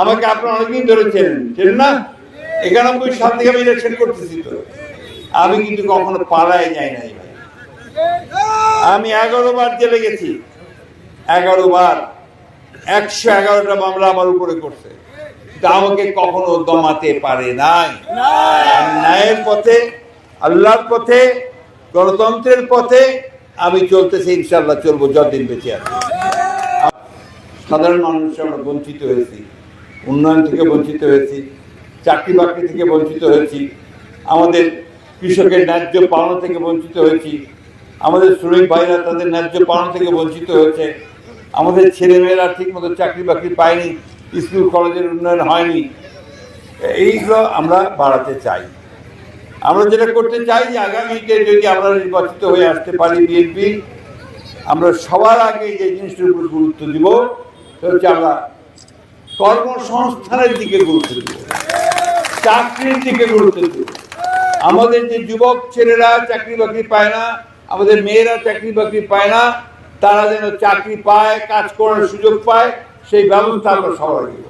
আমাকে আপনারা অনেকদিন ধরে চেনেন চেন না? একানব্বই সাল থেকে আমি ইলেকশন করতেছি তো। আমি কিন্তু কখনো পাড়ায় যাই নাই আমি এগারো বার জেলে গেছি। এগারো বার। একশো এগারোটা মামলা আমার উপরে করছে। তা আমাকে কখনো দমাতে পারে নাই। ন্যায়ের পথে, আল্লাহর পথে, গণতন্ত্রের পথে আমি চলতেছি ইনশাল্লাহ চলবো, যতদিন বেঁচে আছি। সাধারণ মানুষ আমরা বঞ্চিত হয়েছি। উন্নয়ন থেকে বঞ্চিত হয়েছি, চাকরি বাকরি থেকে বঞ্চিত হয়েছি, আমাদের কৃষকের ন্যায্য পাওনা থেকে বঞ্চিত হয়েছি, আমাদের শ্রমিক ভাইরা তাদের ন্যায্য পাওনা থেকে বঞ্চিত হয়েছে, আমাদের ছেলেমেয়েরা ঠিক মতো চাকরি বাকরি পায়নি, স্কুল, কলেজের উন্নয়ন হয়নি। এইগুলো আমরা বাড়াতে চাই। আমরা যেটা করতে চাই যে আগামীতে যদি আমরা নির্বাচিত হয়ে আসতে পারি বিএনপি, আমরা সবার আগে যে জিনিসটির উপর গুরুত্ব দিব, সেটা হচ্ছে আমরা কর্মসংস্থানের দিকে গুরুত্ব দেব চাকরির দিকে গুরুত্ব দেব আমাদের যে যুবক ছেলেরা চাকরি বাকরি পায় না, আমাদের মেয়েরা চাকরি বাকরি পায় না, তারা যেন চাকরি পায়, কাজ করার সুযোগ পায়, সেই ব্যবস্থা আমরা সবাই দিব